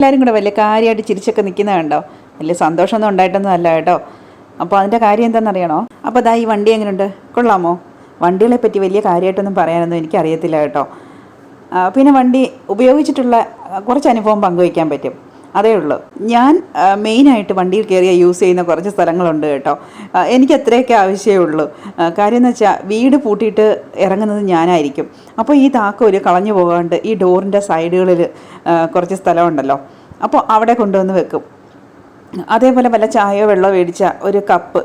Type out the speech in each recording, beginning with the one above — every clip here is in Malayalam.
എല്ലാവരും കൂടെ വലിയ കാര്യമായിട്ട് ചിരിച്ചൊക്കെ നിൽക്കുന്നത് കണ്ടോ? വലിയ സന്തോഷമൊന്നും ഉണ്ടായിട്ടൊന്നും അല്ല കേട്ടോ. അപ്പോൾ അതിന്റെ കാര്യം എന്താണെന്നറിയണോ? അപ്പോൾ അതാ ഈ വണ്ടി എങ്ങനെയുണ്ട് കൊള്ളാമോ? വണ്ടികളെ പറ്റി വലിയ കാര്യമായിട്ടൊന്നും പറയാനൊന്നും എനിക്കറിയത്തില്ല കേട്ടോ. പിന്നെ വണ്ടി ഉപയോഗിച്ചിട്ടുള്ള കുറച്ച് അനുഭവം പങ്കുവയ്ക്കാൻ പറ്റും. അതേ ഉള്ളൂ. ഞാൻ മെയിനായിട്ട് വണ്ടിയിൽ കയറിയ യൂസ് ചെയ്യുന്ന കുറച്ച് സ്ഥലങ്ങളുണ്ട് കേട്ടോ. എനിക്ക് അത്രയൊക്കെ ആവശ്യമേ ഉള്ളൂ. കാര്യം എന്ന് വെച്ചാൽ വീട് പൂട്ടിയിട്ട് ഇറങ്ങുന്നത് ഞാനായിരിക്കും. അപ്പോൾ ഈ താക്കോൽ കളഞ്ഞു പോകാണ്ട് ഈ ഡോറിന്റെ സൈഡുകളിൽ കുറച്ച് സ്ഥലമുണ്ടല്ലോ. അപ്പോൾ അവിടെ കൊണ്ടുവന്ന് വെക്കും. അതേപോലെ വല്ല ചായയോ വെള്ളമോ മേടിച്ച ഒരു കപ്പ്.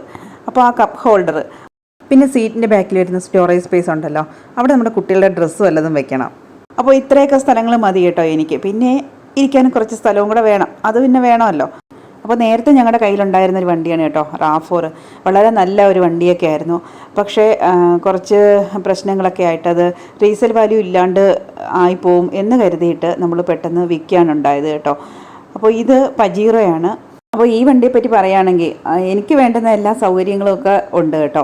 അപ്പോൾ ആ കപ്പ് ഹോൾഡർ പിന്നെ സീറ്റിന്റെ ബാക്കിൽ വരുന്ന സ്റ്റോറേജ് സ്പേസ് ഉണ്ടല്ലോ. അവിടെ നമ്മുടെ കുട്ടികളുടെ ഡ്രസ്സ് വല്ലതും വെക്കണം. അപ്പോൾ ഇത്രയൊക്കെ സ്ഥലങ്ങൾ മതി കേട്ടോ എനിക്ക്. പിന്നെ ഇരിക്കാനും കുറച്ച് സ്ഥലവും കൂടെ വേണം. അത് പിന്നെ വേണമല്ലോ. അപ്പോൾ നേരത്തെ ഞങ്ങളുടെ കയ്യിലുണ്ടായിരുന്ന ഒരു വണ്ടിയാണ് കേട്ടോ റാഫോർ വളരെ നല്ല ഒരു വണ്ടിയൊക്കെ ആയിരുന്നു. പക്ഷേ കുറച്ച് പ്രശ്നങ്ങളൊക്കെ ആയിട്ട് അത് റീസെൽ വാല്യൂ ഇല്ലാണ്ട് ആയിപ്പോവും എന്ന് കരുതിയിട്ട് നമ്മൾ പെട്ടെന്ന് വിൽക്കാനുണ്ടായത് കേട്ടോ. അപ്പോൾ ഇത് പജീറോയാണ് അപ്പോൾ ഈ വണ്ടിയെപ്പറ്റി പറയുകയാണെങ്കിൽ എനിക്ക് വേണ്ടുന്ന എല്ലാ സൗകര്യങ്ങളും ഒക്കെ ഉണ്ട് കേട്ടോ.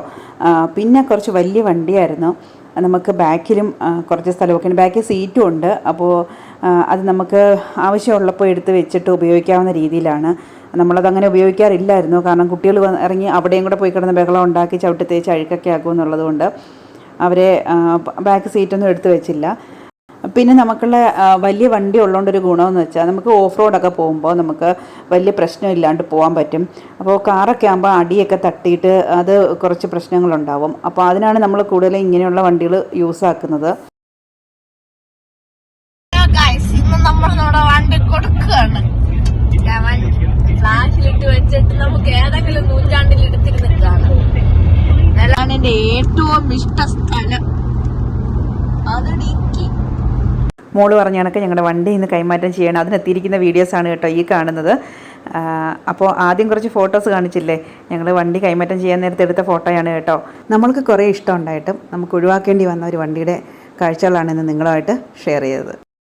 പിന്നെ കുറച്ച് വലിയ വണ്ടിയായിരുന്നു. നമുക്ക് ബാക്കിലും കുറച്ച് സ്ഥലമൊക്കെ ഉണ്ട്. ബാക്കിൽ സീറ്റും ഉണ്ട്. അപ്പോൾ അത് നമുക്ക് ആവശ്യമുള്ളപ്പോൾ എടുത്ത് വെച്ചിട്ട് ഉപയോഗിക്കാവുന്ന രീതിയിലാണ്. നമ്മളത് അങ്ങനെ ഉപയോഗിക്കാറില്ലായിരുന്നു. കാരണം കുട്ടികൾ ഇറങ്ങി അവിടെയും കൂടെ പോയി കിടന്ന് ബഹളം ഉണ്ടാക്കി ചവിട്ടി തേച്ച് അഴുക്കൊക്കെ ആക്കും എന്നുള്ളത് കൊണ്ട് അവരെ ബാക്ക് സീറ്റൊന്നും എടുത്തു വെച്ചില്ല. പിന്നെ നമുക്കുള്ള വലിയ വണ്ടി ഉള്ളതുകൊണ്ട് ഒരു ഗുണമെന്ന് വെച്ചാൽ നമുക്ക് ഓഫ് റോഡൊക്കെ പോകുമ്പോൾ നമുക്ക് വലിയ പ്രശ്നമില്ലാണ്ട് പോകാൻ പറ്റും. അപ്പോൾ കാറൊക്കെ ആകുമ്പോൾ അടിയൊക്കെ തട്ടിയിട്ട് അത് കുറച്ച് പ്രശ്നങ്ങളുണ്ടാവും. അപ്പോൾ അതിനാണ് നമ്മൾ കൂടുതലും ഇങ്ങനെയുള്ള വണ്ടികൾ യൂസ് നമുക്ക് ഏതെങ്കിലും നൂറ്റാണ്ടിൽ എടുത്തിരുന്ന് കാണാം. അതാണ് എന്റെ ഏറ്റവും ഇഷ്ട സ്ഥലം. അത് ഡിക്കി മോൾ പറഞ്ഞ കണക്ക് ഞങ്ങളുടെ വണ്ടി ഇന്ന് കൈമാറ്റം ചെയ്യണം. അതിനെത്തിയിരിക്കുന്ന വീഡിയോസാണ് കേട്ടോ ഈ കാണുന്നത്. അപ്പോൾ ആദ്യം കുറച്ച് ഫോട്ടോസ് കാണിച്ചില്ലേ? ഞങ്ങൾ വണ്ടി കൈമാറ്റം ചെയ്യാൻ നേരത്തെ എടുത്ത ഫോട്ടോയാണ് കേട്ടോ. നമ്മൾക്ക് കുറേ ഇഷ്ടം ഉണ്ടായിട്ടും നമുക്ക് ഒഴിവാക്കേണ്ടി വന്ന ഒരു വണ്ടിയുടെ കാഴ്ചകളാണ് ഇന്ന് നിങ്ങളുമായിട്ട് ഷെയർ ചെയ്തത്.